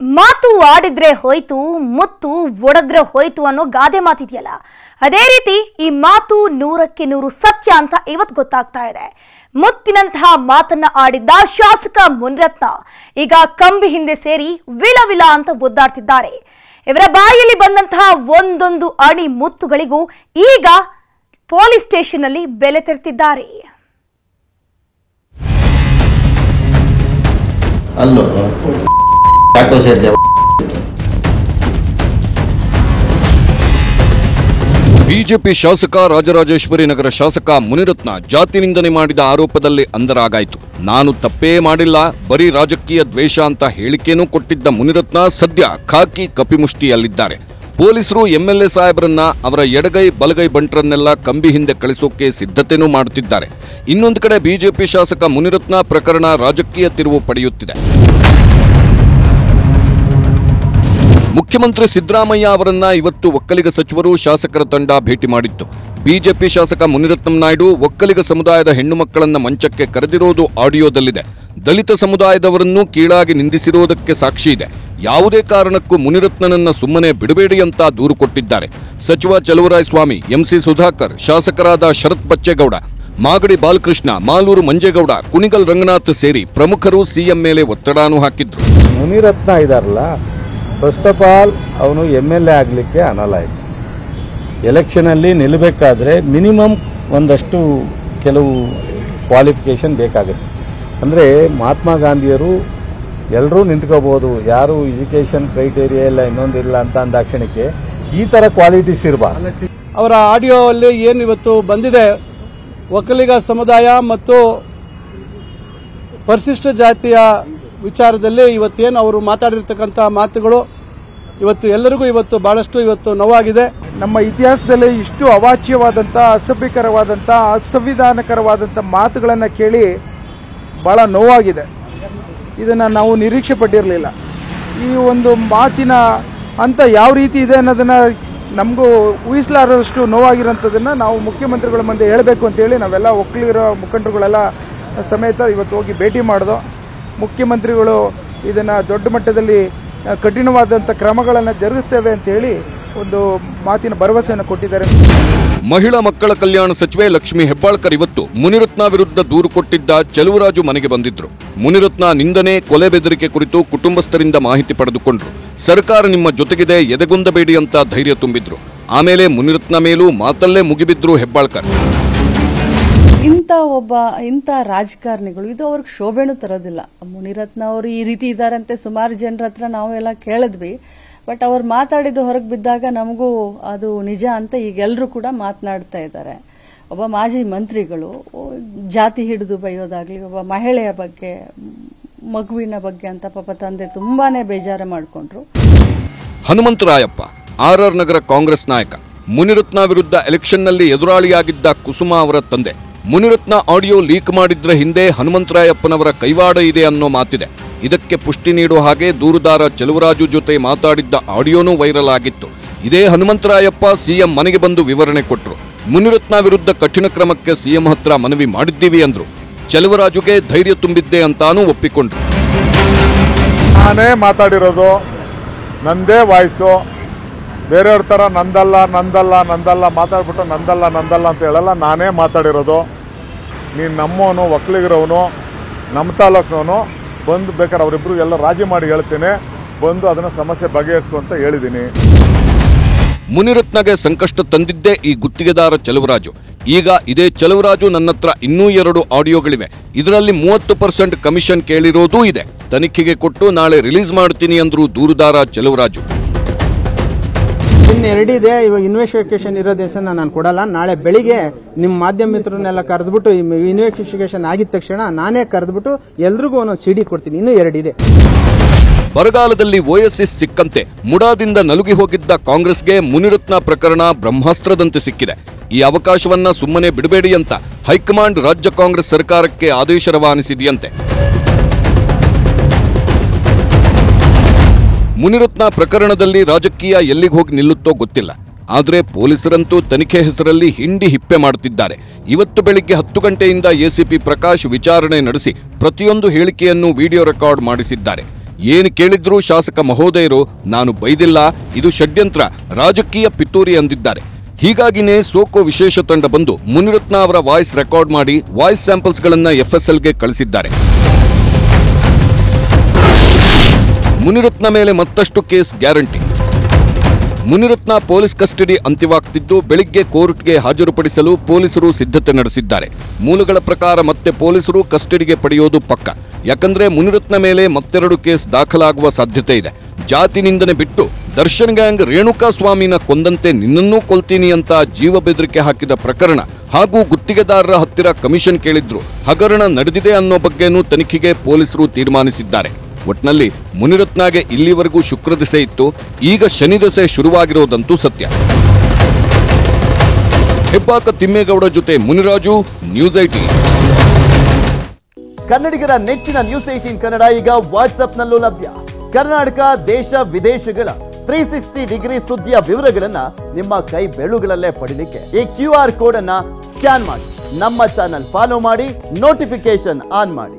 ಮಾತು ಆಡಿದ್ರೆ ಹೋಯ್ತು, ಮುತ್ತು ಒಡದ್ರೆ ಹೋಯ್ತು ಅನ್ನೋ ಗಾದೆ ಮಾತಿದೆಯಲ್ಲ? ಅದೇ ರೀತಿ ಈ ಮಾತು ನೂರಕ್ಕೆ ನೂರು ಸತ್ಯ ಅಂತ ಇವತ್ತು ಗೊತ್ತಾಗ್ತಾ ಇದೆ. ಮುತ್ತಿನಂತಹ ಮಾತನ್ನ ಆಡಿದ್ದ ಶಾಸಕ ಮುನಿರತ್ನ ಈಗ ಕಂಬಿ ಹಿಂದೆ ಸೇರಿ ವಿಲ ವಿಲ ಅಂತ ಒದ್ದಾಡ್ತಿದ್ದಾರೆ. ಇವರ ಬಾಯಲ್ಲಿ ಬಂದಂತಹ ಒಂದೊಂದು ಅಣಿ ಮುತ್ತುಗಳಿಗೂ ಈಗ ಪೊಲೀಸ್ ಸ್ಟೇಷನ್ನಲ್ಲಿ ಬೆಲೆ ತೆರೆತಿದ್ದಾರೆ. ಅಲ್ಲೋ. ಬಿಜೆಪಿ ಶಾಸಕ ರಾಜರಾಜೇಶ್ವರಿ ನಗರ ಶಾಸಕ ಮುನಿರತ್ನ ಜಾತಿ ನಿಂದನೆ ಮಾಡಿದ ಆರೋಪದಲ್ಲಿ ಅಂದರಾಗಾಯಿತು ನಾನು ತಪ್ಪೇ ಮಾಡಿಲ್ಲ, ಬರೀ ರಾಜಕೀಯ ದ್ವೇಷ ಅಂತ ಹೇಳಿಕೆನೂ ಕೊಟ್ಟಿದ್ದ ಮುನಿರತ್ನ ಸದ್ಯ ಖಾಕಿ ಕಪಿಮುಷ್ಟಿಯಲ್ಲಿದ್ದಾರೆ. ಪೊಲೀಸರು ಎಂಎಲ್ಎ ಸಾಹೇಬರನ್ನ ಅವರ ಎಡಗೈ ಬಲಗೈ ಬಂಟರನ್ನೆಲ್ಲ ಕಂಬಿ ಹಿಂದೆ ಕಳಿಸೋಕೆ ಸಿದ್ಧತೆನೂ ಮಾಡುತ್ತಿದ್ದಾರೆ. ಇನ್ನೊಂದು ಕಡೆ ಬಿಜೆಪಿ ಶಾಸಕ ಮುನಿರತ್ನ ಪ್ರಕರಣ ರಾಜಕೀಯ ತಿರುವು ಪಡೆಯುತ್ತಿದೆ. ಮುಖ್ಯಮಂತ್ರಿ ಸಿದ್ದರಾಮಯ್ಯ ಅವರನ್ನ ಇವತ್ತು ಒಕ್ಕಲಿಗ ಸಚಿವರು ಶಾಸಕರ ತಂಡ ಭೇಟಿ ಮಾಡಿತ್ತು. ಬಿಜೆಪಿ ಶಾಸಕ ಮುನಿರತ್ನಂ ನಾಯ್ಡು ಒಕ್ಕಲಿಗ ಸಮುದಾಯದ ಹೆಣ್ಣು ಮಕ್ಕಳನ್ನ ಮಂಚಕ್ಕೆ ಕರೆದಿರೋದು ಆಡಿಯೋದಲ್ಲಿದೆ. ದಲಿತ ಸಮುದಾಯದವರನ್ನು ಕೀಳಾಗಿ ನಿಂದಿಸಿರುವುದಕ್ಕೆ ಸಾಕ್ಷಿ ಇದೆ. ಯಾವುದೇ ಕಾರಣಕ್ಕೂ ಮುನಿರತ್ನನನ್ನ ಸುಮ್ಮನೆ ಬಿಡಬೇಡಿ ಅಂತ ದೂರು ಕೊಟ್ಟಿದ್ದಾರೆ. ಸಚಿವ ಚಲುವರಾಯ್ ಸ್ವಾಮಿ, ಎಂಸಿ ಸುಧಾಕರ್, ಶಾಸಕರಾದ ಶರತ್ ಬಚ್ಚೇಗೌಡ, ಮಾಗಡಿ ಬಾಲಕೃಷ್ಣ, ಮಾಲೂರು ಮಂಜೇಗೌಡ, ಕುಣಿಗಲ್ ರಂಗನಾಥ್ ಸೇರಿ ಪ್ರಮುಖರು ಸಿಎಂ ಮೇಲೆ ಒತ್ತಡಾನು ಹಾಕಿದ್ರು. ಮುನಿರತ್ನ ಇದಾರಲ್ಲ ಫಸ್ಟ್ ಆಫ್ ಆಲ್ ಅವನು ಎಂ ಎಲ್ ಎ ಆಗಲಿಕ್ಕೆ ಅನಲಾಯಿತು ಎಲೆಕ್ಷನಲ್ಲಿ ನಿಲ್ಲಬೇಕಾದ್ರೆ ಮಿನಿಮಮ್ ಒಂದಷ್ಟು ಕೆಲವು ಕ್ವಾಲಿಫಿಕೇಷನ್ ಬೇಕಾಗುತ್ತೆ. ಅಂದರೆ ಮಹಾತ್ಮ ಗಾಂಧಿಯರು ಎಲ್ಲರೂ ನಿಂತ್ಕೋಬೋದು. ಯಾರು ಎಜುಕೇಷನ್ ಕ್ರೈಟೇರಿಯಾ ಇಲ್ಲ ಇನ್ನೊಂದಿಲ್ಲ ಅಂತ ಅಂದಾಕ್ಷಣಕ್ಕೆ ಈ ಥರ ಕ್ವಾಲಿಟೀಸ್ ಇರಬಾರ್ದು. ಅವರ ಆಡಿಯೋ ಅಲ್ಲಿ ಏನು ಇವತ್ತು ಬಂದಿದೆ, ಒಕ್ಕಲಿಗ ಸಮುದಾಯ ಮತ್ತು ಪರಿಶಿಷ್ಟ ಜಾತಿಯ ವಿಚಾರದಲ್ಲಿ ಇವತ್ತೇನು ಅವರು ಮಾತಾಡಿರ್ತಕ್ಕಂಥ ಮಾತುಗಳು, ಇವತ್ತು ಎಲ್ಲರಿಗೂ ಇವತ್ತು ಬಹಳಷ್ಟು ಇವತ್ತು ನೋವಾಗಿದೆ. ನಮ್ಮ ಇತಿಹಾಸದಲ್ಲಿ ಇಷ್ಟು ಅವಾಚ್ಯವಾದಂಥ, ಅಸಭ್ಯಕರವಾದಂಥ, ಅಸಂವಿಧಾನಕರವಾದಂಥ ಮಾತುಗಳನ್ನು ಕೇಳಿ ಬಹಳ ನೋವಾಗಿದೆ. ಇದನ್ನು ನಾವು ನಿರೀಕ್ಷೆ ಪಟ್ಟಿರಲಿಲ್ಲ. ಈ ಒಂದು ಮಾತಿನ ಅಂತ ಯಾವ ರೀತಿ ಇದೆ ಅನ್ನೋದನ್ನು ನಮಗೂ ಊಹಿಸಲಾರದಷ್ಟು ನೋವಾಗಿರೋಂಥದ್ದನ್ನು ನಾವು ಮುಖ್ಯಮಂತ್ರಿಗಳ ಮುಂದೆ ಹೇಳಬೇಕು ಅಂತೇಳಿ ನಾವೆಲ್ಲ ಒಕ್ಕಲಿಗರ ಮುಖಂಡರುಗಳೆಲ್ಲ ಸಮೇತ ಇವತ್ತು ಹೋಗಿ ಭೇಟಿ ಮಾಡಿದೋ ಮುಖ್ಯಮಂತ್ರಿಗಳು ಇದನ್ನು ದೊಡ್ಡ ಮಟ್ಟದಲ್ಲಿ ಕಠಿಣವಾದಂಥ ಕ್ರಮಗಳನ್ನು ಜರುಗಿಸ್ತೇವೆ ಅಂತ ಹೇಳಿ ಒಂದು ಮಾತಿನ ಭರವಸೆಯನ್ನು ಕೊಟ್ಟಿದ್ದಾರೆ. ಮಹಿಳಾ ಮಕ್ಕಳ ಕಲ್ಯಾಣ ಸಚಿವೆ ಲಕ್ಷ್ಮಿ ಹೆಬ್ಬಾಳ್ಕರ್ ಇವತ್ತು ಮುನಿರತ್ನ ವಿರುದ್ಧ ದೂರು ಕೊಟ್ಟಿದ್ದ ಚಲುವರಾಜು ಮನೆಗೆ ಬಂದಿದ್ರು. ಮುನಿರತ್ನ ನಿಂದನೆ, ಕೊಲೆ ಬೆದರಿಕೆ ಕುರಿತು ಕುಟುಂಬಸ್ಥರಿಂದ ಮಾಹಿತಿ ಪಡೆದುಕೊಂಡ್ರು. ಸರ್ಕಾರ ನಿಮ್ಮ ಜೊತೆಗಿದೆ, ಎದೆಗುಂದಬೇಡಿ ಅಂತ ಧೈರ್ಯ ತುಂಬಿದ್ರು. ಆಮೇಲೆ ಮುನಿರತ್ನ ಮೇಲೂ ಮಾತಲ್ಲೇ ಮುಗಿಬಿದ್ರು ಹೆಬ್ಬಾಳ್ಕರ್. ಇಂಥ ಒಬ್ಬ, ಇಂಥ ರಾಜಕಾರಣಿಗಳು, ಇದು ಅವ್ರಿಗೆ ಶೋಭೆನೂ ತರೋದಿಲ್ಲ. ಮುನಿರತ್ನ ಅವರು ಈ ರೀತಿ ಇದಾರಂತೆ, ಸುಮಾರು ಜನರ ಹತ್ರ ನಾವು ಎಲ್ಲ ಕೇಳಿದ್ವಿ. ಬಟ್ ಅವ್ರು ಮಾತಾಡಿದ್ದು ಹೊರಗೆ ಬಿದ್ದಾಗ ನಮಗೂ ಅದು ನಿಜ ಅಂತ ಈಗೆಲ್ಲರೂ ಕೂಡ ಮಾತನಾಡ್ತಾ ಇದ್ದಾರೆ. ಒಬ್ಬ ಮಾಜಿ ಮಂತ್ರಿಗಳು ಜಾತಿ ಹಿಡಿದು ಬೈಯೋದಾಗ್ಲಿ, ಒಬ್ಬ ಮಹಿಳೆಯ ಬಗ್ಗೆ, ಮಗುವಿನ ಬಗ್ಗೆ ಅಂತ ಪಾಪ ತಂದೆ ತುಂಬಾನೇ ಬೇಜಾರು ಮಾಡಿಕೊಂಡ್ರು. ಹನುಮಂತರಾಯಪ್ಪ, ಆರ್ ಆರ್ ನಗರ ಕಾಂಗ್ರೆಸ್ ನಾಯಕ, ಮುನಿರತ್ನ ವಿರುದ್ಧ ಎಲೆಕ್ಷನ್ನಲ್ಲಿ ಎದುರಾಳಿಯಾಗಿದ್ದ ಕುಸುಮ ಅವರ ತಂದೆ. ಮುನಿರತ್ನ ಆಡಿಯೋ ಲೀಕ್ ಮಾಡಿದ್ರ ಹಿಂದೆ ಹನುಮಂತರಾಯಪ್ಪನವರ ಕೈವಾಡ ಇದೆ ಅನ್ನೋ ಮಾತಿದೆ. ಇದಕ್ಕೆ ಪುಷ್ಟಿ ನೀಡುವ ಹಾಗೆ ದೂರುದಾರ ಚೆಲುವರಾಜು ಜೊತೆ ಮಾತಾಡಿದ್ದ ಆಡಿಯೋನೂ ವೈರಲ್ ಆಗಿತ್ತು. ಇದೇ ಹನುಮಂತರಾಯಪ್ಪ ಸಿಎಂ ಮನೆಗೆ ಬಂದು ವಿವರಣೆ ಕೊಟ್ರು. ಮುನಿರತ್ನ ವಿರುದ್ಧ ಕಠಿಣ ಕ್ರಮಕ್ಕೆ ಸಿಎಂ ಹತ್ರ ಮನವಿ ಮಾಡಿದ್ದೀವಿ ಅಂದ್ರು. ಚೆಲುವರಾಜುಗೆ ಧೈರ್ಯ ತುಂಬಿದ್ದೆ ಅಂತಾನೂ ಒಪ್ಪಿಕೊಂಡ್ರು. ನಾನೇ ಮಾತಾಡಿರೋದು, ನಂದೇ ವಾಯ್ಸು ಬೇರೆಯವ್ರ ಥರ ನಂದಲ್ಲ ನಂದಲ್ಲ ನಂದಲ್ಲ ಮಾತಾಡ್ಬಿಟ್ಟು ನಂದಲ್ಲ ನಂದಲ್ಲ ಅಂತ ಹೇಳಲ್ಲ. ನಾನೇ ಮಾತಾಡಿರೋದು. ನೀನು ನಮ್ಮವನು ಒಕ್ಕಲಿಗರವನು ನಮ್ಮ ತಾಲೂಕಿನವನು, ಬಂದು ಬೇಕಾದ್ರೆ ಅವರಿಬ್ಬರು ಎಲ್ಲ ರಾಜಿ ಮಾಡಿ ಹೇಳ್ತೀನಿ. ಬಂದು ಅದನ್ನ ಸಮಸ್ಯೆ ಬಗೆಹರಿಸು ಅಂತ ಹೇಳಿದ್ದೀನಿ ಮುನಿರತ್ನಗೆ ಸಂಕಷ್ಟ ತಂದಿದ್ದೇ ಈ ಗುತ್ತಿಗೆದಾರ ಚಲುವರಾಜು. ಈಗ ಇದೇ ಚಲುವರಾಜು ನನ್ನತ್ರ ಇನ್ನೂ ಎರಡು ಆಡಿಯೋಗಳಿವೆ. ಇದರಲ್ಲಿ ಮೂವತ್ತು ಪರ್ಸೆಂಟ್ ಕಮಿಷನ್ ಕೇಳಿರೋದೂ ಇದೆ. ತನಿಖೆಗೆ ಕೊಟ್ಟು ನಾಳೆ ರಿಲೀಸ್ ಮಾಡ್ತೀನಿ ಅಂದ್ರು ದೂರುದಾರ ಚಲುವರಾಜು. ಇನ್ನು ಎರಡಿದೆ, ಇವಾಗ ಇನ್ವೆಸ್ಟಿಗೇಷನ್ ಇರೋ ದಿವಸ ನಾನು ಕೊಡಲ್ಲ. ನಾಳೆ ಬೆಳಿಗ್ಗೆ ನಿಮ್ಮ ಮಾಧ್ಯಮ ಮಿತ್ರನ್ನೆಲ್ಲ ಕರೆದ್ಬಿಟ್ಟು ಇನ್ವೆಸ್ಟಿಗೇಷನ್ ಆಗಿದ ತಕ್ಷಣ ನಾನೇ ಕರೆದ್ಬಿಟ್ಟು ಎಲ್ರಿಗೂ ಒಂದೊಂದು ಸಿಡಿ ಕೊಡ್ತೀನಿ. ಇನ್ನೂ ಎರಡಿದೆ. ಬರಗಾಲದಲ್ಲಿ ಓಎಸ್ಎಸ್ ಸಿಕ್ಕಂತೆ ಮುಡಾದಿಂದ ನಲುಗಿ ಹೋಗಿದ್ದ ಕಾಂಗ್ರೆಸ್ಗೆ ಮುನಿರತ್ನ ಪ್ರಕರಣ ಬ್ರಹ್ಮಾಸ್ತ್ರದಂತೆ ಸಿಕ್ಕಿದೆ. ಈ ಅವಕಾಶವನ್ನ ಸುಮ್ಮನೆ ಬಿಡಬೇಡಿ ಅಂತ ಹೈಕಮಾಂಡ್ ರಾಜ್ಯ ಕಾಂಗ್ರೆಸ್ ಸರ್ಕಾರಕ್ಕೆ ಆದೇಶ ರವಾನಿಸಿದೆಯಂತೆ. ಮುನಿರತ್ನ ಪ್ರಕರಣದಲ್ಲಿ ರಾಜಕೀಯ ಎಲ್ಲಿಗೆ ಹೋಗಿ ನಿಲ್ಲುತ್ತೋ ಗೊತ್ತಿಲ್ಲ. ಆದರೆ ಪೊಲೀಸರಂತೂ ತನಿಖೆ ಹೆಸರಲ್ಲಿ ಹಿಂಡಿ ಹಿಪ್ಪೆ ಮಾಡುತ್ತಿದ್ದಾರೆ ಇವತ್ತು ಬೆಳಿಗ್ಗೆ ಹತ್ತು ಗಂಟೆಯಿಂದ ಎಸಿಪಿ ಪ್ರಕಾಶ್ ವಿಚಾರಣೆ ನಡೆಸಿ ಪ್ರತಿಯೊಂದು ಹೇಳಿಕೆಯನ್ನು ವಿಡಿಯೋ ರೆಕಾರ್ಡ್ ಮಾಡಿಸಿದ್ದಾರೆ. ಏನು ಕೇಳಿದ್ರೂ ಶಾಸಕ ಮಹೋದಯರು, ನಾನು ಬೈದಿಲ್ಲ, ಇದು ಷಡ್ಯಂತ್ರ, ರಾಜಕೀಯ ಪಿತೂರಿ ಅಂದಿದ್ದಾರೆ. ಹೀಗಾಗಿನೇ ಸೋಕೋ ವಿಶೇಷ ತಂಡ ಬಂದು ಮುನಿರತ್ನ ಅವರ ವಾಯ್ಸ್ ರೆಕಾರ್ಡ್ ಮಾಡಿ ವಾಯ್ಸ್ ಸ್ಯಾಂಪಲ್ಸ್ಗಳನ್ನು ಎಫ್ಎಸ್ಎಲ್ಗೆ ಕಳಿಸಿದ್ದಾರೆ. ಮುನಿರತ್ನ ಮೇಲೆ ಮತ್ತಷ್ಟು case guarantee. Munirathna police custody ಅಂತ್ಯವಾಗ್ತಿದ್ದು ಬೆಳಿಗ್ಗೆ ಕೋರ್ಟ್ಗೆ ಹಾಜರುಪಡಿಸಲು ಪೊಲೀಸರು ಸಿದ್ಧತೆ ನಡೆಸಿದ್ದಾರೆ. ಮೂಲಗಳ ಪ್ರಕಾರ ಮತ್ತೆ ಪೊಲೀಸರು ಕಸ್ಟಡಿಗೆ ಪಡೆಯೋದು ಪಕ್ಕ. ಯಾಕಂದ್ರೆ ಮುನಿರತ್ನ ಮೇಲೆ ಮತ್ತೆರಡು ಕೇಸ್ ದಾಖಲಾಗುವ ಸಾಧ್ಯತೆ ಇದೆ. ಜಾತಿ ನಿಂದನೆ ಬಿಟ್ಟು ದರ್ಶನ್ ಗ್ಯಾಂಗ್ ರೇಣುಕಾ ಸ್ವಾಮಿನ ಕೊಂದಂತೆ ನಿನ್ನನ್ನೂ ಕೊಲ್ತೀನಿ ಅಂತ ಜೀವ ಬೆದರಿಕೆ ಹಾಕಿದ ಪ್ರಕರಣ ಹಾಗೂ ಗುತ್ತಿಗೆದಾರರ ಹತ್ತಿರ ಕಮಿಷನ್ ಕೇಳಿದ್ರು. ಹಗರಣ ನಡೆದಿದೆ ಅನ್ನೋ ಬಗ್ಗೆನೂ ತನಿಖೆಗೆ ಪೊಲೀಸರು ತೀರ್ಮಾನಿಸಿದ್ದಾರೆ. ಒಟ್ನಲ್ಲಿ ಮುನಿರತ್ನಾಗೆ ಇಲ್ಲಿವರೆಗೂ ಶುಕ್ರ ದಿಸೆ ಇತ್ತು, ಈಗ ಶನಿ ದಸೆ ಶುರುವಾಗಿರೋದಂತೂ ಸತ್ಯ. ಹೆಬ್ಬಾಕ ತಿಮ್ಮೇಗೌಡ ಜೊತೆ ಮುನಿರಾಜು ನ್ಯೂಸ್ ಐಟಿ ಕನ್ನಡಿಗರ ನೆಚ್ಚಿನ ನ್ಯೂಸ್ ಏಟೀನ್ ಕನ್ನಡ ಈಗ ವಾಟ್ಸ್ಆಪ್ನಲ್ಲೂ ಲಭ್ಯ. ಕರ್ನಾಟಕ, ದೇಶ, ವಿದೇಶಗಳ ತ್ರೀ ಸಿಕ್ಸ್ಟಿ ಡಿಗ್ರಿ ಸುದ್ದಿಯ ವಿವರಗಳನ್ನ ನಿಮ್ಮ ಕೈ ಬೆಳುಗಳಲ್ಲೇ ಪಡೀಲಿಕ್ಕೆ ಈ ಕ್ಯೂ ಆರ್ ಕೋಡ್ ಅನ್ನ ಸ್ಕ್ಯಾನ್ ಮಾಡಿ. ನಮ್ಮ ಚಾನಲ್ ಫಾಲೋ ಮಾಡಿ ನೋಟಿಫಿಕೇಶನ್ ಆನ್ ಮಾಡಿ.